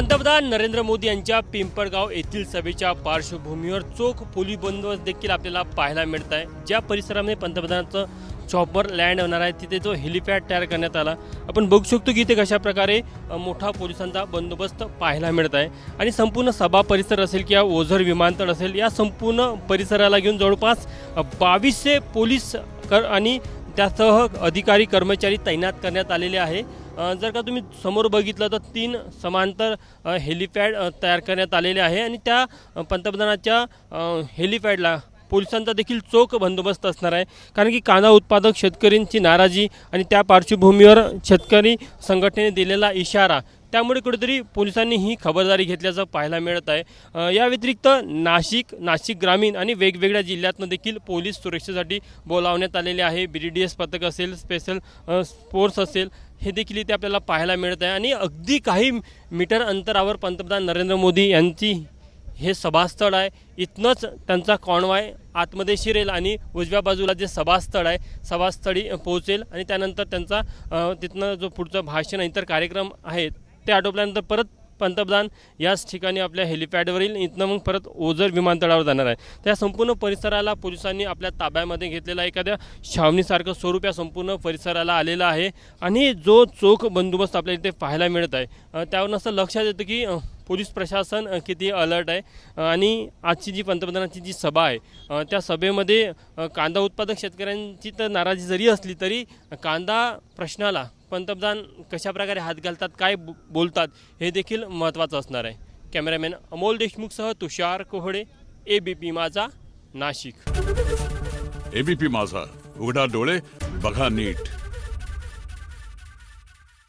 पंतप्रधान नरेंद्र मोदी यांच्या पिंपळगाव येथील सभेच्या पार्श्वभूमीवर चोख पोलीस बंदोबस्त देखील आपल्याला पाहायला मिळत आहे. ज्या परिसरामध्ये पंतप्रधानांचं चॉपर लँड होणार आहे तिथे जो हेलिपॅड तयार करण्यात आला. आपण बघू शकतो की इथे कशा प्रकारे मोठा पोलिसांचा बंदोबस्त पाहायला मिळत आहे. आणि संपूर्ण सभा परिसर असेल किंवा ओझर विमानतळ असेल या संपूर्ण परिसराला घेऊन जवळपास बावीसशे पोलीस कर आणि त्यासह अधिकारी कर्मचारी तैनात करण्यात आलेले आहे. जर का तुम्ही समोर बघितलं तर तीन समांतर हेलिपॅड तयार करण्यात आलेले आहे आणि त्या पंतप्रधानाच्या हेलिपॅडला पोलिसांचा देखील चोख बंदोबस्त असणार आहे. कारण की कांदा उत्पादक शेतकऱ्यांची नाराजी आणि त्या पार्श्वभूमीवर शेतकरी संघटनेने दिलेला इशारा त्यामुळे कुठेतरी पोलिसांनी ही खबरदारी घेतल्याचं पाहायला मिळत आहे. या व्यतिरिक्त नाशिक नाशिक ग्रामीण आणि वेगवेगळ्या जिल्ह्यातनं देखील पोलीस सुरक्षेसाठी बोलावण्यात आलेले आहे. बी डी डी एस पथक असेल स्पेशल स्पोर्ट्स असेल हे देखील इथे आपल्याला पाहायला मिळत आहे. आणि अगदी काही मीटर अंतरावर पंतप्रधान नरेंद्र मोदी यांची हे सभास्थळ आहे. इथनंच त्यांचा कॉन्वाय आतमध्ये शिरेल आणि उजव्या बाजूला जे सभास्थळ आहे सभास्थळी पोहोचेल आणि त्यानंतर त्यांचा तिथनं जो पुढचं भाषण इतर कार्यक्रम आहेत ते आटोपल्यानंतर परत पंतप्रधान याच ठिकाणी आपल्या हेलिपॅडवरील इथनं मग परत ओझर विमानतळावर जाणार आहे. त्या संपूर्ण परिसराला पोलिसांनी आपल्या ताब्यामध्ये घेतलेला एखाद्या छावणीसारखं स्वरूप या संपूर्ण परिसराला आलेलं आहे. आणि जो चोख बंदोबस्त आपल्या इथे पाहायला मिळत आहे त्यावरून असं लक्षात येतं की पोलीस प्रशासन किती अलर्ट आहे? आणि आजची जी पंतप्रधानांची जी सभा आहे त्या सभेमध्ये कांदा उत्पादक शेतकऱ्यांची तर नाराजी जरी असली तरी कांदा प्रश्नाला पंतप्रधान कशाप्रकारे हात घालतात काय बोलतात हे देखील महत्त्वाचं असणार आहे. Cameraman Amol देशमुखसह Tushar Kohade A B P Majha Nashik. ABP माझा. उघडा डोळे बघा नीट.